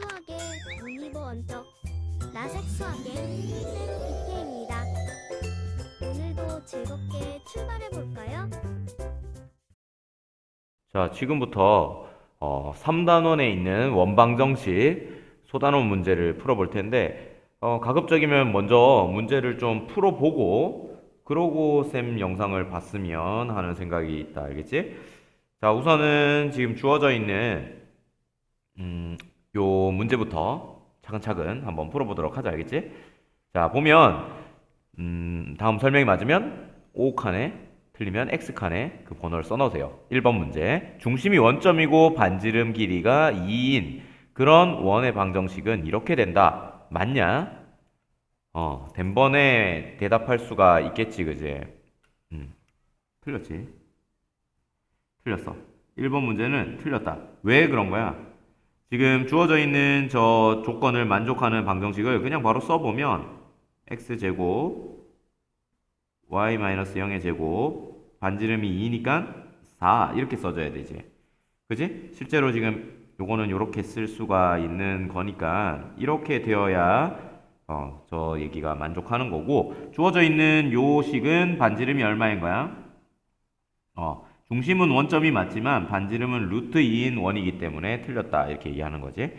수학의 올리버 원적 나색 수학의 쌤 BK입니다. 오늘도 즐겁게 출발해 볼까요? 자, 지금부터 어, 3단원에 있는 원방정식 소단원 문제를 풀어볼 텐데 어, 가급적이면 먼저 문제를 좀 풀어보고 그러고 쌤 영상을 봤으면 하는 생각이 있다. 알겠지? 자, 우선은 지금 주어져 있는 음, 요 문제부터 차근차근 한번 풀어보도록 하자. 알겠지? 자, 보면 음, 다음 설명이 맞으면 O 칸에 틀리면 X칸에 그 번호를 써놓으세요. 1번 문제. 중심이 원점이고 반지름 길이가 2인 그런 원의 방정식은 이렇게 된다. 맞냐? 어, 된 번에 대답할 수가 있겠지, 그지? 음, 틀렸지. 틀렸어. 1번 문제는 틀렸다. 왜 그런 거야? 지금 주어져 있는 저 조건을 만족하는 방정식을 그냥 바로 써보면 x제곱 y-0의 제곱 반지름이 2니까 4 이렇게 써줘야 되지 그지? 실제로 지금 요거는 이렇게 쓸 수가 있는 거니까 이렇게 되어야 어, 저 얘기가 만족하는 거고 주어져 있는 요 식은 반지름이 얼마인 거야? 어, 중심은 원점이 맞지만 반지름은 루트 2인 원이기 때문에 틀렸다 이렇게 얘기하는 거지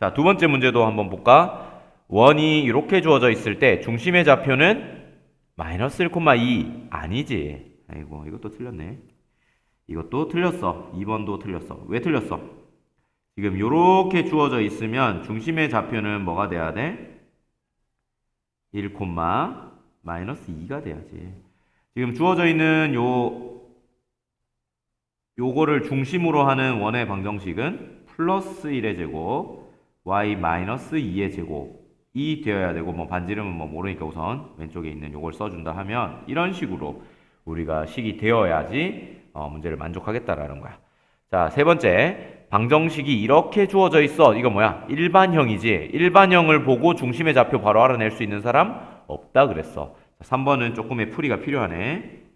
자 두 번째 문제도 한번 볼까? 원이 이렇게 주어져 있을 때 중심의 좌표는 마이너스 1,2 아니지. 아이고 이것도 틀렸네. 이것도 틀렸어. 2번도 틀렸어. 왜 틀렸어? 지금 이렇게 주어져 있으면 중심의 좌표는 뭐가 돼야 돼? 1, 마이너스 2가 돼야지. 지금 주어져 있는 요 요거를 중심으로 하는 원의 방정식은 플러스 1의 제곱 y 마이너스 2의 제곱 이 되어야 되고 뭐 반지름은 뭐 모르니까 우선 왼쪽에 있는 요걸 써준다 하면 이런 식으로 우리가 식이 되어야지 어, 문제를 만족하겠다라는 거야. 자, 세 번째. 방정식이 이렇게 주어져 있어. 이거 뭐야? 일반형이지. 일반형을 보고 중심의 좌표 바로 알아낼 수 있는 사람 없다 그랬어. 자, 3번은 조금의 풀이가 필요하네.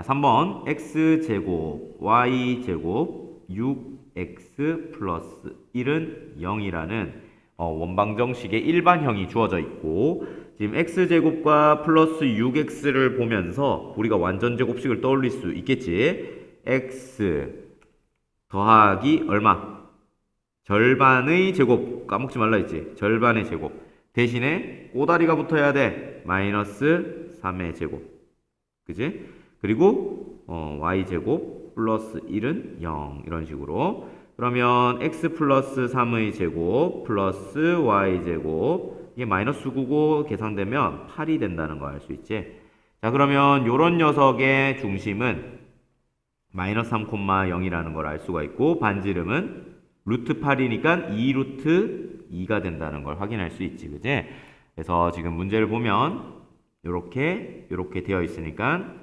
자, 3번 x제곱 y제곱 6x 플러스 1은 0이라는 어, 원방정식의 일반형이 주어져 있고 지금 x제곱과 플러스 6x를 보면서 우리가 완전제곱식을 떠올릴 수 있겠지? x 더하기 얼마? 절반의 제곱. 까먹지 말라 했지. 절반의 제곱. 대신에 꼬다리가 붙어야 돼. 마이너스 3의 제곱. 그지? 그리고 어, y제곱 플러스 1은 0 이런 식으로 그러면 x 플러스 3의 제곱 플러스 y 제곱 이게 마이너스 9고 계산되면 8이 된다는 거 알 수 있지? 자 그러면 요런 녀석의 중심은 마이너스 3,0이라는 걸 알 수가 있고 반지름은 루트 8이니까 2 루트 2가 된다는 걸 확인할 수 있지 그지? 그래서 지금 문제를 보면 요렇게 요렇게 되어 있으니까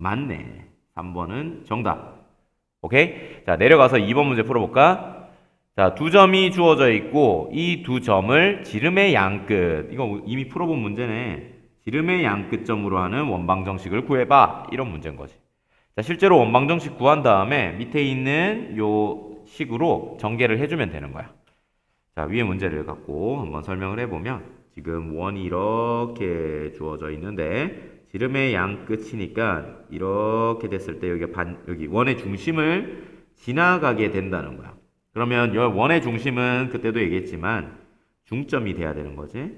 맞네 3번은 정답 오케이? 자, 내려가서 2번 문제 풀어볼까? 자, 두 점이 주어져 있고, 이 두 점을 지름의 양끝, 이거 이미 풀어본 문제네. 지름의 양끝점으로 하는 원방정식을 구해봐. 이런 문제인 거지. 자, 실제로 원방정식 구한 다음에 밑에 있는 요 식으로 전개를 해주면 되는 거야. 자, 위에 문제를 갖고 한번 설명을 해보면, 지금 원이 이렇게 주어져 있는데, 지름의 양 끝이니까 이렇게 됐을 때 여기 반 여기 원의 중심을 지나가게 된다는 거야. 그러면 여 원의 중심은 그때도 얘기했지만 중점이 돼야 되는 거지.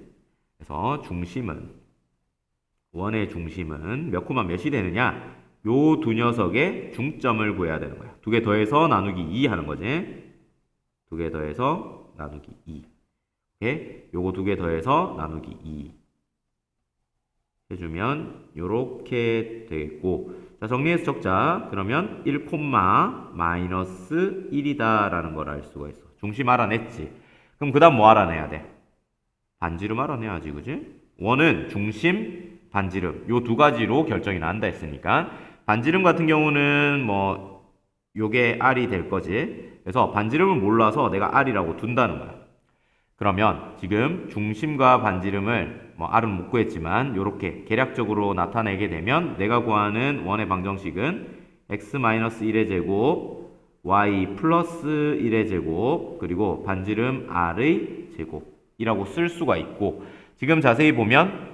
그래서 중심은 원의 중심은 몇 코마 몇이 되느냐? 요 두 녀석의 중점을 구해야 되는 거야. 두 개 더해서 나누기 2 하는 거지. 두 개 더해서 나누기 2. 오케이? 요거 두 개 더해서 나누기 2. 해주면 요렇게 되겠고. 자 정리해서 적자. 그러면 1 마이너스 1이다 라는 걸 알 수가 있어. 중심 알아냈지. 그럼 그 다음 뭐 알아내야 돼? 반지름 알아내야지 그지? 원은 중심 반지름. 요 두 가지로 결정이 난다 했으니까. 반지름 같은 경우는 뭐 요게 R이 될 거지. 그래서 반지름을 몰라서 내가 R이라고 둔다는 거야. 그러면 지금 중심과 반지름을 뭐 R은 못 구했지만 이렇게 계략적으로 나타내게 되면 내가 구하는 원의 방정식은 x-1의 제곱 y 플러스 1의 제곱 그리고 반지름 r의 제곱이라고 쓸 수가 있고 지금 자세히 보면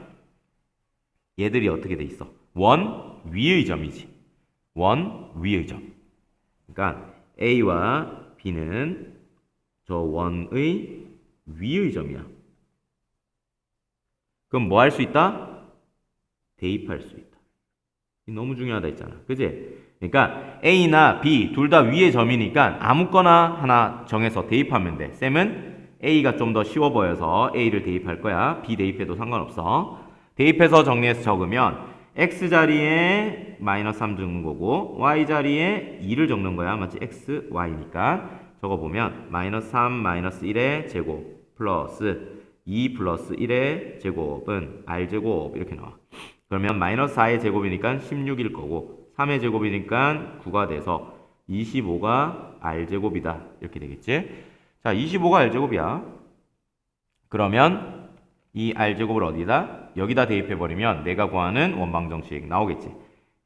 얘들이 어떻게 돼 있어? 원 위의 점이지. 원 위의 점. 그러니까 a와 b는 저 원의 위의 점이야. 그럼 뭐 할 수 있다? 대입할 수 있다. 이 너무 중요하다 했잖아. 그지? 그러니까 A나 B 둘 다 위의 점이니까 아무거나 하나 정해서 대입하면 돼. 쌤은 A가 좀 더 쉬워 보여서 A를 대입할 거야. B 대입해도 상관없어. 대입해서 정리해서 적으면 X 자리에 마이너스 3 적는 거고 Y 자리에 2를 적는 거야. 맞지? X, Y니까 적어보면 마이너스 3 마이너스 1의 제곱 플러스 2 플러스 1의 제곱은 R제곱 이렇게 나와. 그러면 마이너스 4의 제곱이니까 16일 거고 3의 제곱이니까 9가 돼서 25가 R제곱이다. 이렇게 되겠지? 자, 25가 R제곱이야. 그러면 이 R제곱을 어디다? 여기다 대입해버리면 내가 구하는 원방정식 나오겠지.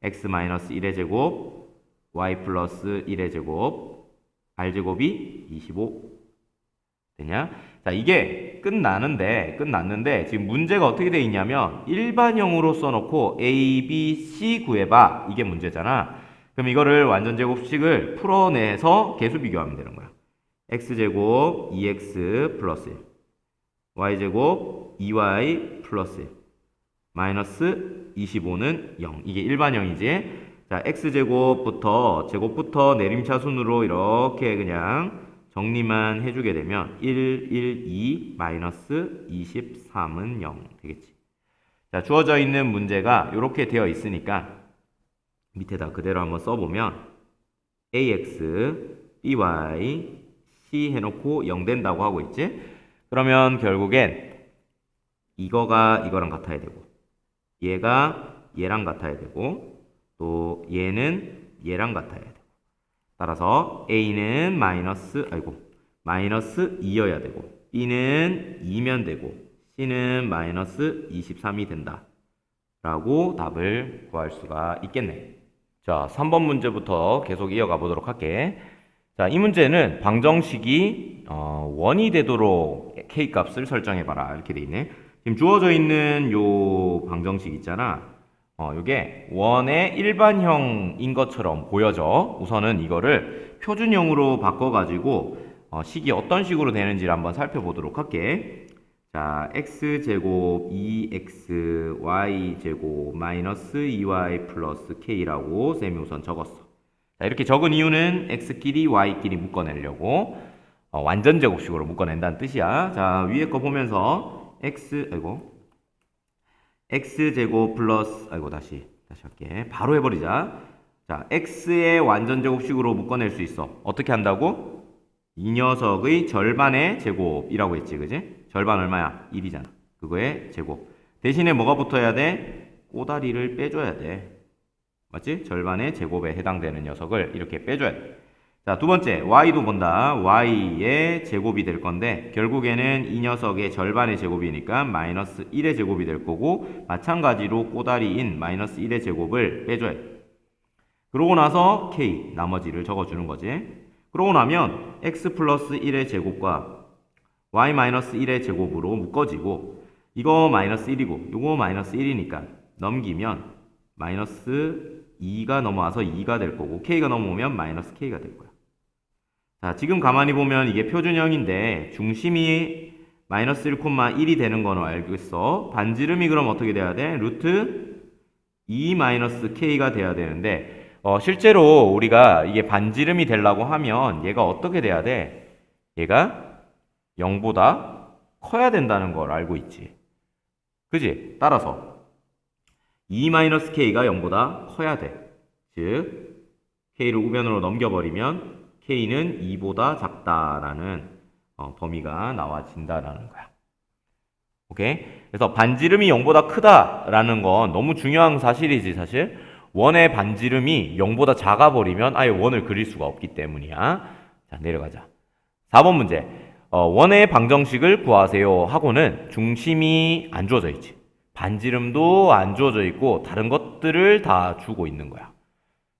X-1의 제곱, Y 플러스 1의 제곱, R제곱이 25 되냐? 자, 이게 끝나는데, 끝났는데, 지금 문제가 어떻게 돼 있냐면, 일반형으로 써놓고 A, B, C 구해봐. 이게 문제잖아. 그럼 이거를 완전 제곱식을 풀어내서 개수 비교하면 되는 거야. X제곱 2X 플러스 1. Y제곱 2Y 플러스 1. 마이너스 25는 0. 이게 일반형이지. 자, X제곱부터, 제곱부터 내림차 순으로 이렇게 그냥 정리만 해주게 되면 1, 1, 2, 마이너스 23은 0 되겠지. 자, 주어져 있는 문제가 이렇게 되어 있으니까 밑에다 그대로 한번 써보면 ax, by, c 해놓고 0 된다고 하고 있지? 그러면 결국엔 이거가 이거랑 같아야 되고 얘가 얘랑 같아야 되고 또 얘는 얘랑 같아야 되고 따라서 a는 마이너스 아이고 마이너스 2여야 되고 b는 2면 되고 c는 마이너스 23이 된다. 라고 답을 구할 수가 있겠네. 자 3번 문제부터 계속 이어가 보도록 할게. 자 이 문제는 방정식이 어, 원이 되도록 k 값을 설정해 봐라. 이렇게 돼 있네. 지금 주어져 있는 요 방정식 있잖아 어, 이게 원의 일반형인 것처럼 보여져. 우선은 이거를 표준형으로 바꿔가지고 어, 식이 어떤 식으로 되는지를 한번 살펴보도록 할게. 자, x제곱 2x y제곱 마이너스 2y 플러스 k라고 쌤이 우선 적었어. 자, 이렇게 적은 이유는 x끼리 y끼리 묶어내려고 어, 완전 제곱식으로 묶어낸다는 뜻이야. 자, 위에 거 보면서 x, 아이고, x제곱 플러스 아이고 다시 다시 할게 바로 해버리자 자 x의 완전 제곱식으로 묶어낼 수 있어 어떻게 한다고? 이 녀석의 절반의 제곱이라고 했지 그지? 절반 얼마야? 1이잖아 그거의 제곱 대신에 뭐가 붙어야 돼? 꼬다리를 빼줘야 돼 맞지? 절반의 제곱에 해당되는 녀석을 이렇게 빼줘야 돼 자, 두 번째, y도 본다. y의 제곱이 될 건데, 결국에는 이 녀석의 절반의 제곱이니까 마이너스 1의 제곱이 될 거고, 마찬가지로 꼬다리인 마이너스 1의 제곱을 빼줘야 돼. 그러고 나서 k, 나머지를 적어주는 거지. 그러고 나면 x 플러스 1의 제곱과 y 마이너스 1의 제곱으로 묶어지고, 이거 마이너스 1이고, 이거 마이너스 1이니까 넘기면 마이너스 2가 넘어와서 2가 될 거고, k가 넘어오면 마이너스 k가 될 거야. 자, 지금 가만히 보면 이게 표준형인데 중심이 마이너스 1,1이 되는 거는 알고 있어. 반지름이 그럼 어떻게 돼야 돼? 루트 2 마이너스 k가 돼야 되는데 어, 실제로 우리가 이게 반지름이 되려고 하면 얘가 어떻게 돼야 돼? 얘가 0보다 커야 된다는 걸 알고 있지. 그지? 따라서 2 마이너스 k가 0보다 커야 돼. 즉 k를 우변으로 넘겨버리면 k는 2보다 작다라는 어, 범위가 나와진다라는 거야. 오케이? 그래서 반지름이 0보다 크다라는 건 너무 중요한 사실이지 사실. 원의 반지름이 0보다 작아 버리면 아예 원을 그릴 수가 없기 때문이야. 자, 내려가자. 4번 문제. 어, 원의 방정식을 구하세요 하고는 중심이 안 주어져 있지. 반지름도 안 주어져 있고 다른 것들을 다 주고 있는 거야.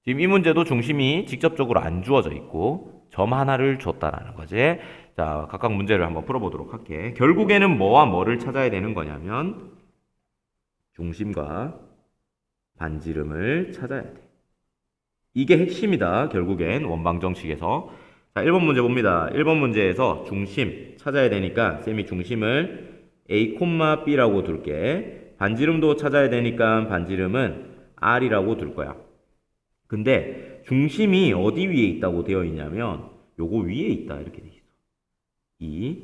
지금 이 문제도 중심이 직접적으로 안 주어져 있고 점 하나를 줬다라는 거지. 자, 각각 문제를 한번 풀어보도록 할게. 결국에는 뭐와 뭐를 찾아야 되는 거냐면 중심과 반지름을 찾아야 돼. 이게 핵심이다. 결국엔 원방 정식에서. 자, 1번 문제 봅니다. 1번 문제에서 중심 찾아야 되니까 쌤이 중심을 A, B라고 둘게. 반지름도 찾아야 되니까 반지름은 R이라고 둘 거야. 근데 중심이 어디 위에 있다고 되어 있냐면 요거 위에 있다 이렇게 돼 있어. 이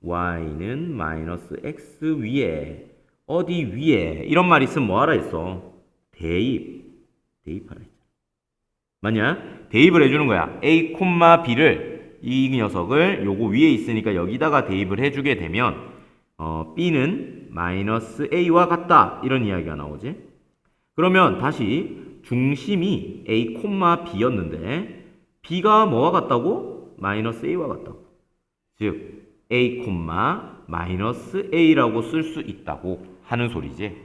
y는 마이너스 x 위에 어디 위에 이런 말 있으면 뭐 하라 했어? 대입 대입하라 했잖아. 맞냐? 대입을 해 주는 거야. a, b를 이 녀석을 요거 위에 있으니까 여기다가 대입을 해 주게 되면 어, b는 마이너스 a와 같다 이런 이야기가 나오지. 그러면 다시 중심이 a, b였는데 b가 뭐와 같다고? 마이너스 a와 같다고. 즉 a, 마이너스 a라고 쓸 수 있다고 하는 소리지.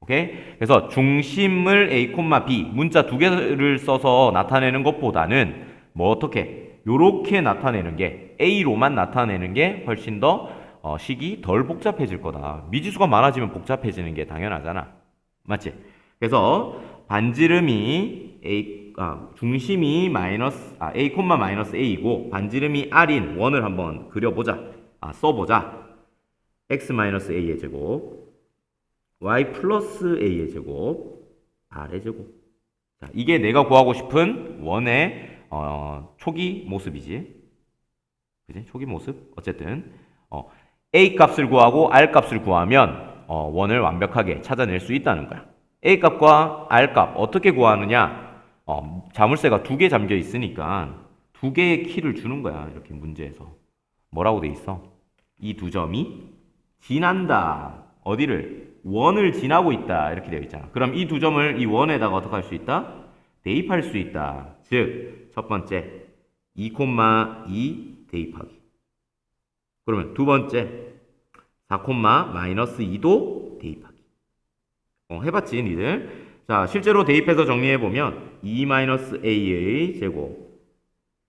오케이? 그래서 중심을 a, b 문자 두 개를 써서 나타내는 것보다는 뭐 어떻게 요렇게 나타내는 게 a로만 나타내는 게 훨씬 더 어, 식이 덜 복잡해질 거다. 미지수가 많아지면 복잡해지는 게 당연하잖아. 맞지? 그래서 반지름이 a 아, 중심이 마이너스 아, a 마이너스 a이고 반지름이 r인 원을 한번 그려보자. 아, 써보자. x 마이너스 a의 제곱 y 플러스 a의 제곱 r의 제곱. 자, 이게 내가 구하고 싶은 원의 어, 초기 모습이지. 그지? 초기 모습. 어쨌든 어, a 값을 구하고 r 값을 구하면 어, 원을 완벽하게 찾아낼 수 있다는 거야. A 값과 r 값 어떻게 구하느냐? 어, 자물쇠가 두 개 잠겨 있으니까 두 개의 키를 주는 거야. 이렇게 문제에서. 뭐라고 돼 있어? 이 두 점이 지난다. 어디를? 원을 지나고 있다. 이렇게 되어 있잖아. 그럼 이 두 점을 이 원에다가 어떻게 할 수 있다? 대입할 수 있다. 즉, 첫 번째, 2,2 대입하기. 그러면 두 번째, 4, 마이너스 2도 대입하기. 어, 해봤지, 니들? 자, 실제로 대입해서 정리해보면 2-a의 제곱,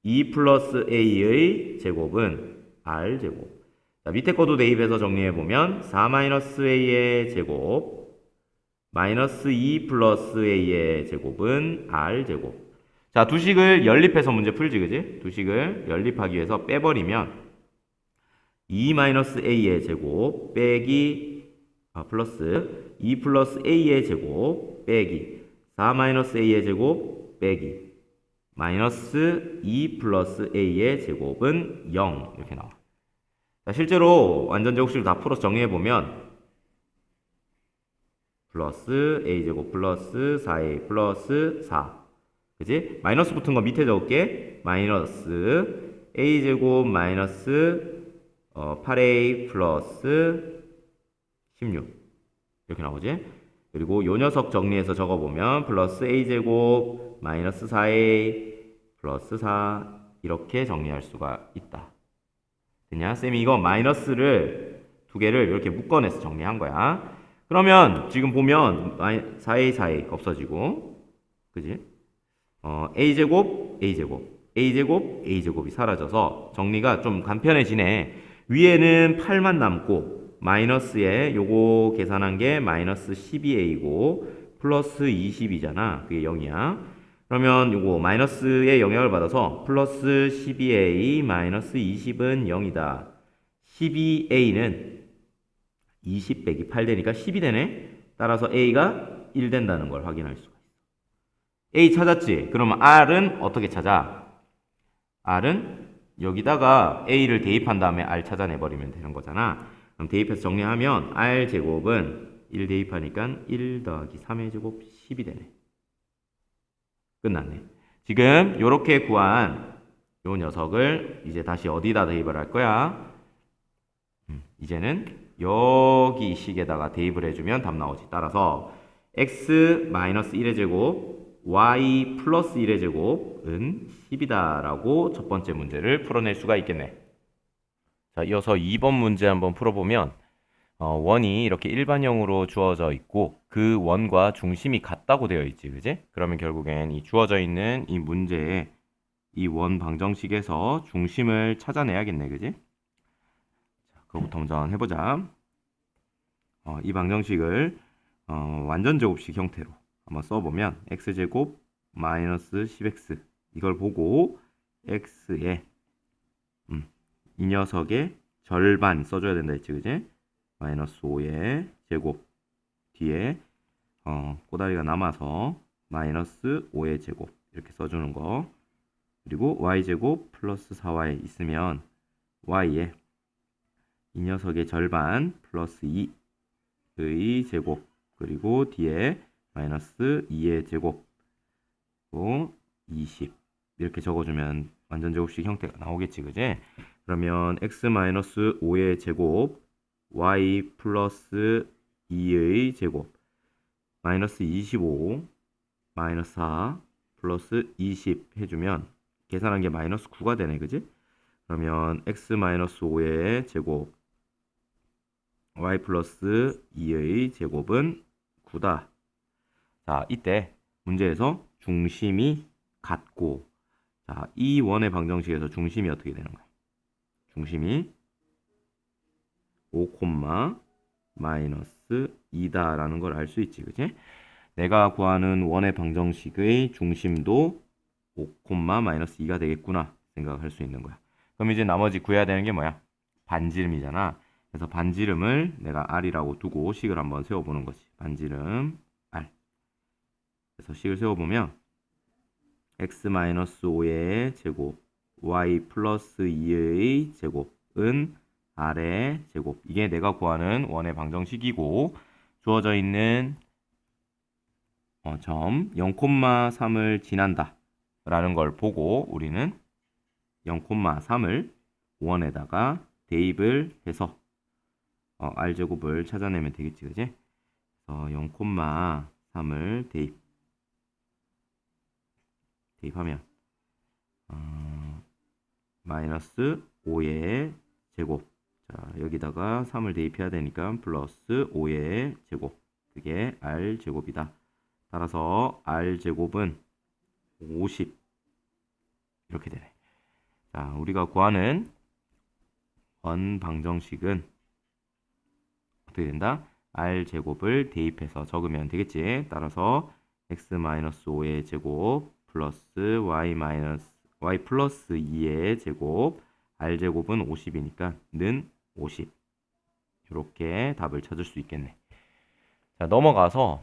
2 플러스 a의 제곱은 r제곱. 자, 밑에 거도 대입해서 정리해보면 4-a의 제곱, 마이너스 2 플러스 a의 제곱은 r제곱. 자, 두 식을 연립해서 문제 풀지, 그지? 두 식을 연립하기 위해서 빼버리면 2-a의 제곱 빼기 아, 플러스 2 플러스 a의 제곱 빼기 4-a의 제곱 빼기 마이너스 2 플러스 a의 제곱은 0 이렇게 나와. 자, 실제로 완전 제곱식을 다 풀어서 정리해 보면 플러스 a 제곱 플러스 4a 플러스 4 그지? 마이너스 붙은 거 밑에 적을게 마이너스 a 제곱 마이너스 어, 8a 플러스 16 이렇게 나오지? 그리고 요 녀석 정리해서 적어보면 플러스 a제곱 마이너스 4a 플러스 4 이렇게 정리할 수가 있다. 됐냐? 쌤이 이거 마이너스를 두 개를 이렇게 묶어내서 정리한 거야. 그러면 지금 보면 4a 4a 없어지고 그지? 어, a제곱 a제곱 a제곱 a제곱이 사라져서 정리가 좀 간편해지네. 위에는 8만 남고 마이너스에 요거 계산한 게 마이너스 12a고 플러스 20이잖아. 그게 0이야. 그러면 요거 마이너스의 영향을 받아서 플러스 12a 마이너스 20은 0이다. 12a는 20 빼기 8 되니까 10이 되네. 따라서 a가 1 된다는 걸 확인할 수가 있어. a 찾았지? 그러면 r은 어떻게 찾아? r은 여기다가 a를 대입한 다음에 r 찾아내버리면 되는 거잖아. 그럼 대입해서 정리하면 r 제곱은 1 대입하니까 1 더하기 3의 제곱 10이 되네. 끝났네. 지금 요렇게 구한 요 녀석을 이제 다시 어디다 대입을 할 거야? 음, 이제는 여기 식에다가 대입을 해주면 답 나오지. 따라서 x 마이너스 1의 제곱 y 플러스 1의 제곱은 10이다라고 첫 번째 문제를 풀어낼 수가 있겠네. 자, 이어서 2번 문제 한번 풀어보면 어, 원이 이렇게 일반형으로 주어져 있고 그 원과 중심이 같다고 되어 있지, 그지? 그러면 결국엔 이 주어져 있는 이 문제에 이원 방정식에서 중심을 찾아내야겠네, 그지? 자, 그거부터 먼저 해보자. 어, 이 방정식을 어, 완전 제곱식 형태로 한번 써보면 x제곱 마이너스 10x 이걸 보고 x에 음, 이 녀석의 절반 써줘야 된다 했지, 그지? 마이너스 5의 제곱 뒤에 어, 꼬다리가 남아서 마이너스 5의 제곱 이렇게 써주는 거 그리고 y제곱 플러스 4y 있으면 y에 이 녀석의 절반 플러스 2의 제곱 그리고 뒤에 마이너스 2의 제곱 그리고 20 이렇게 적어주면 완전 제곱식 형태가 나오겠지 그지? 그러면 x 마이너스 5의 제곱 y 플러스 2의 제곱 마이너스 25 마이너스 4 플러스 20 해주면 계산한 게 마이너스 9가 되네 그지? 그러면 x 마이너스 5의 제곱 y 플러스 2의 제곱은 9다. 자, 이때 문제에서 중심이 같고 자, 이 원의 방정식에서 중심이 어떻게 되는 거야? 중심이 5, 마이너스 2다라는 걸 알 수 있지, 그지? 내가 구하는 원의 방정식의 중심도 5, 마이너스 2가 되겠구나 생각할 수 있는 거야. 그럼 이제 나머지 구해야 되는 게 뭐야? 반지름이잖아. 그래서 반지름을 내가 r이라고 두고 식을 한번 세워보는 거지. 반지름 r. 그래서 식을 세워보면 x-5의 제곱 y 플러스 2의 제곱은 r의 제곱. 이게 내가 구하는 원의 방정식이고 주어져 있는 어, 점 0,3을 지난다 라는 걸 보고 우리는 0,3을 원에다가 대입을 해서 어, r제곱을 찾아내면 되겠지 그지? 그래서 0,3을 대입 대입하면 어, 마이너스 5의 제곱. 자 여기다가 3을 대입해야 되니까 플러스 5의 제곱. 그게 r제곱이다. 따라서 r제곱은 50 이렇게 되네. 자 우리가 구하는 원 방정식은 어떻게 된다? r제곱을 대입해서 적으면 되겠지? 따라서 x-5의 제곱 플러스 y 마이너스 y 플러스 2의 제곱 r제곱은 50이니까 는 50 이렇게 답을 찾을 수 있겠네. 자 넘어가서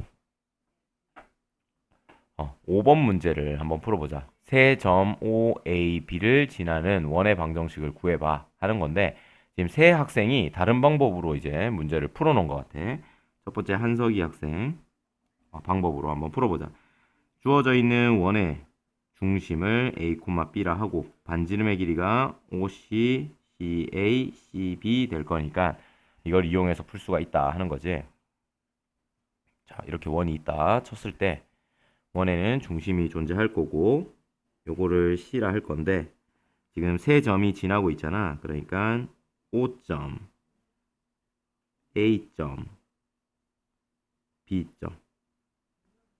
어, 5번 문제를 한번 풀어보자. 세 점 OAB를 지나는 원의 방정식을 구해봐 하는 건데 지금 세 학생이 다른 방법으로 이제 문제를 풀어놓은 것 같아. 첫 번째 한석이 학생 어, 방법으로 한번 풀어보자. 주어져 있는 원의 중심을 A, B라 하고 반지름의 길이가 OC, CA, CB 될 거니까 이걸 이용해서 풀 수가 있다 하는 거지. 자, 이렇게 원이 있다 쳤을 때 원에는 중심이 존재할 거고 요거를 C라 할 건데 지금 세 점이 지나고 있잖아. 그러니까 O점, A점, B점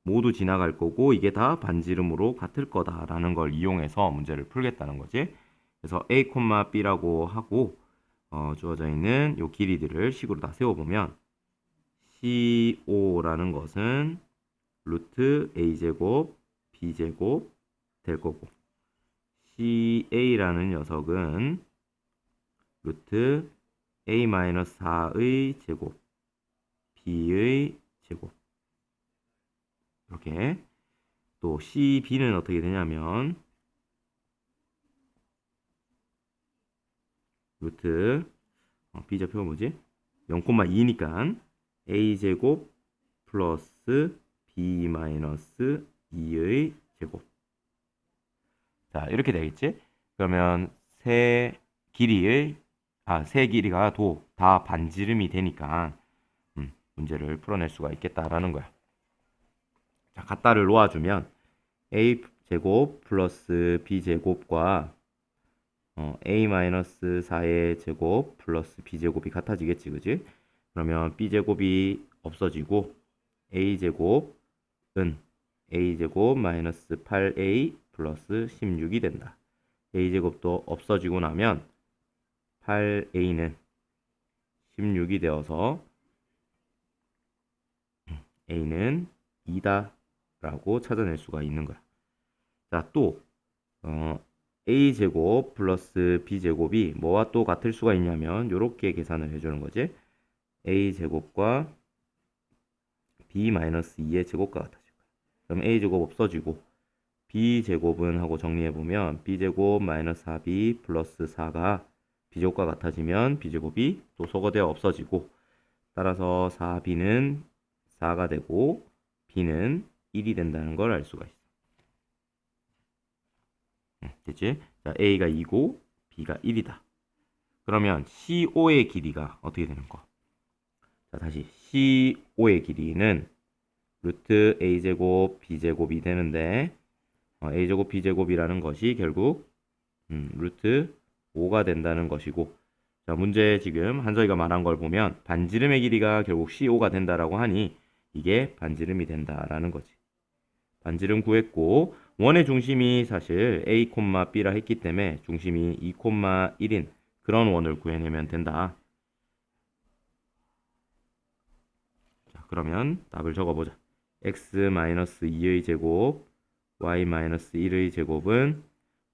모두 지나갈 거고 이게 다 반지름으로 같을 거다라는 걸 이용해서 문제를 풀겠다는 거지. 그래서 a, b라고 하고 어, 주어져 있는 요 길이들을 식으로 다 세워보면 CO라는 것은 루트 a제곱 b제곱 될 거고 CA라는 녀석은 루트 a-4의 제곱 b의 제곱 이렇게 또 CB는 어떻게 되냐면 루트 어, B좌표가 뭐지? 0,2니까 A제곱 플러스 B 마이너스 2의 제곱 자 이렇게 되겠지? 그러면 세 길이의 아 세 길이가 도 다 반지름이 되니까 음, 문제를 풀어낼 수가 있겠다라는 거야 자, 갖다를 놓아주면 a 제곱 플러스 b 제곱과 어, a 마이너스 4의 제곱 플러스 b 제곱이 같아지겠지, 그지? 그러면 b제곱이 없어지고 a제곱은 a제곱 마이너스 8a 플러스 16이 된다. a제곱도 없어지고 나면 8a는 16이 되어서 a는 2다 라고 찾아낼 수가 있는 거야. 자, 또 어, a제곱 플러스 b제곱이 뭐와 또 같을 수가 있냐면 이렇게 계산을 해주는 거지. a제곱과 b 마이너스 2의 제곱과 같아질 거야. 그럼 a제곱 없어지고 b제곱은 하고 정리해보면 b제곱 마이너스 4b 플러스 4가 b제곱과 같아지면 b제곱이 또 소거되어 없어지고 따라서 4b는 4가 되고 b는 1이 된다는 걸 알 수가 있어. 응, 됐지? 자, a가 2고 b가 1이다. 그러면 CO의 길이가 어떻게 되는 거? 자, 다시 CO의 길이는 루트 a제곱 b제곱이 되는데 어, a제곱 b제곱이라는 것이 결국 음, 루트 5가 된다는 것이고 자, 문제 지금 한서희가 말한 걸 보면 반지름의 길이가 결국 CO가 된다라고 하니 이게 반지름이 된다라는 거지. 반지름 구했고 원의 중심이 사실 A, B라 했기 때문에 중심이 2, 1인 그런 원을 구해내면 된다. 자, 그러면 답을 적어보자. x-2의 제곱, y-1의 제곱은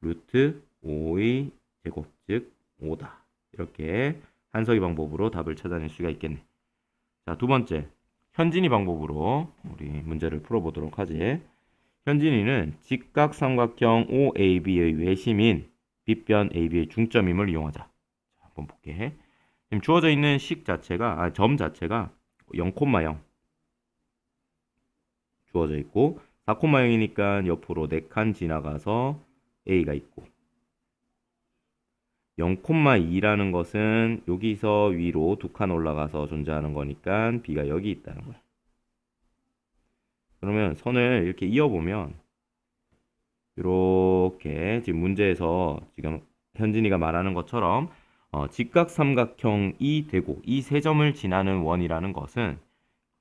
루트 5의 제곱, 즉 5다. 이렇게 한서기 방법으로 답을 찾아낼 수가 있겠네. 자, 두 번째. 현진이 방법으로 우리 문제를 풀어보도록 하지. 현진이는 직각삼각형 OAB의 외심인 빗변 AB의 중점임을 이용하자. 자, 한번 볼게. 지금 주어져 있는 식 자체가, 아, 점 자체가 0,0 주어져 있고 4,0이니까 옆으로 4칸 지나가서 A가 있고 0,2라는 것은 여기서 위로 두 칸 올라가서 존재하는 거니까 B가 여기 있다는 거야. 그러면 선을 이렇게 이어보면 이렇게 지금 문제에서 지금 현진이가 말하는 것처럼 어, 직각삼각형이 되고 이 세 점을 지나는 원이라는 것은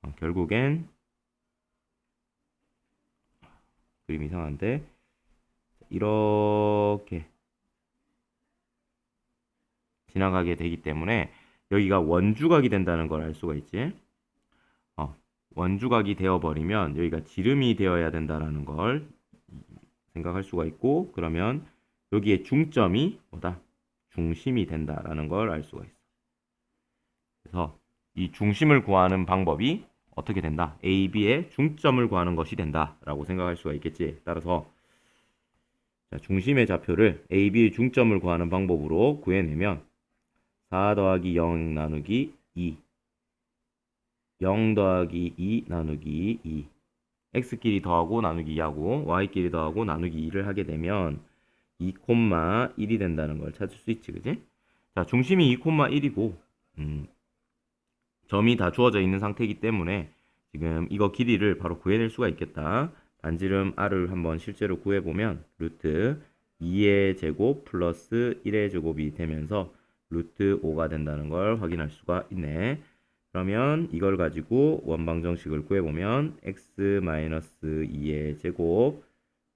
어, 결국엔 그림 이상한데 이렇게 지나가게 되기 때문에 여기가 원주각이 된다는 걸 알 수가 있지. 어, 원주각이 되어버리면 여기가 지름이 되어야 된다라는 걸 생각할 수가 있고 그러면 여기에 중점이 뭐다? 중심이 된다라는 걸 알 수가 있어. 그래서 이 중심을 구하는 방법이 어떻게 된다? A, B의 중점을 구하는 것이 된다라고 생각할 수가 있겠지. 따라서 자, 중심의 좌표를 A, B의 중점을 구하는 방법으로 구해내면 4 더하기 0 나누기 2 0 더하기 2 나누기 2 x끼리 더하고 나누기 2하고 y끼리 더하고 나누기 2를 하게 되면 2,1이 된다는 걸 찾을 수 있지 그지? 자 중심이 2,1이고 음, 점이 다 주어져 있는 상태이기 때문에 지금 이거 길이를 바로 구해낼 수가 있겠다 반지름 r을 한번 실제로 구해보면 루트 2의 제곱 플러스 1의 제곱이 되면서 루트 5가 된다는 걸 확인할 수가 있네. 그러면 이걸 가지고 원방정식을 구해보면 x-2의 제곱,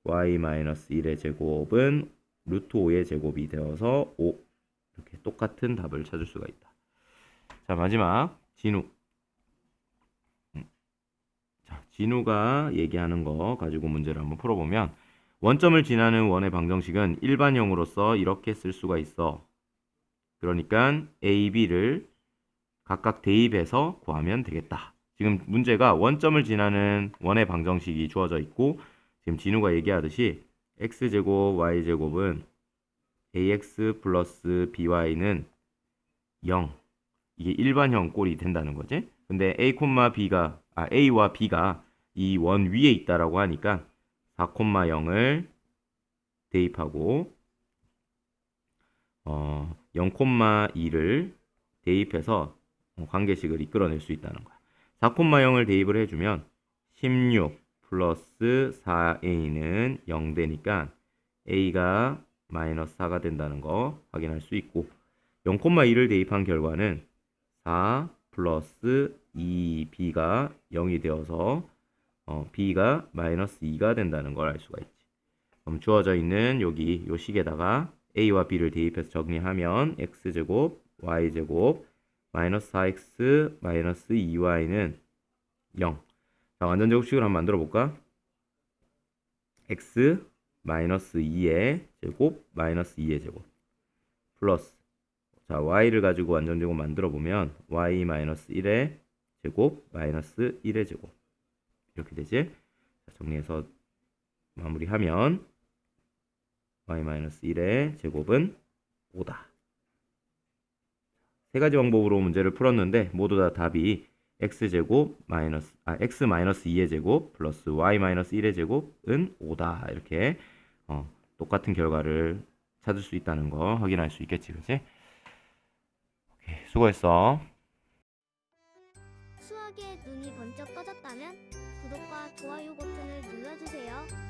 y-1의 제곱은 루트 5의 제곱이 되어서 5 이렇게 똑같은 답을 찾을 수가 있다. 자 마지막 진우 음. 자 진우가 얘기하는 거 가지고 문제를 한번 풀어보면 원점을 지나는 원의 방정식은 일반형으로서 이렇게 쓸 수가 있어. 그러니까 A, B를 각각 대입해서 구하면 되겠다. 지금 문제가 원점을 지나는 원의 방정식이 주어져 있고 지금 진우가 얘기하듯이 x제곱 y제곱은 ax 플러스 by는 0 이게 일반형 꼴이 된다는 거지. 근데 a, b가 아 a와 b가 이 원 위에 있다라고 하니까 4,0을 대입하고 어 0,2를 대입해서 관계식을 이끌어낼 수 있다는 거야. 4,0을 대입을 해주면 16 플러스 4a는 0 되니까 a가 마이너스 4가 된다는 거 확인할 수 있고 0,2를 대입한 결과는 4 플러스 2b가 0이 되어서 어, b가 마이너스 2가 된다는 걸 알 수가 있지. 그럼 주어져 있는 여기 요 식에다가 a와 b를 대입해서 정리하면 x제곱 y제곱 마이너스 4x 마이너스 2y는 0. 자, 완전제곱식을 한번 만들어 볼까? x 마이너스 2의 제곱 마이너스 2의 제곱 플러스 자 y를 가지고 완전제곱 만들어 보면 y 마이너스 1의 제곱 마이너스 1의 제곱 이렇게 되지 자, 정리해서 마무리하면 y 마이너스 1의 제곱은 5다 세 가지 방법으로 문제를 풀었는데 모두 다 답이 x제곱 마이너스 아 x 마이너스 2의 제곱 플러스 y 마이너스 1의 제곱은 5다 이렇게 어, 똑같은 결과를 찾을 수 있다는 거 확인할 수 있겠지 그치? 오케이, 수고했어 수학에 눈이 번쩍 떠졌다면 구독과 좋아요 버튼을 눌러주세요.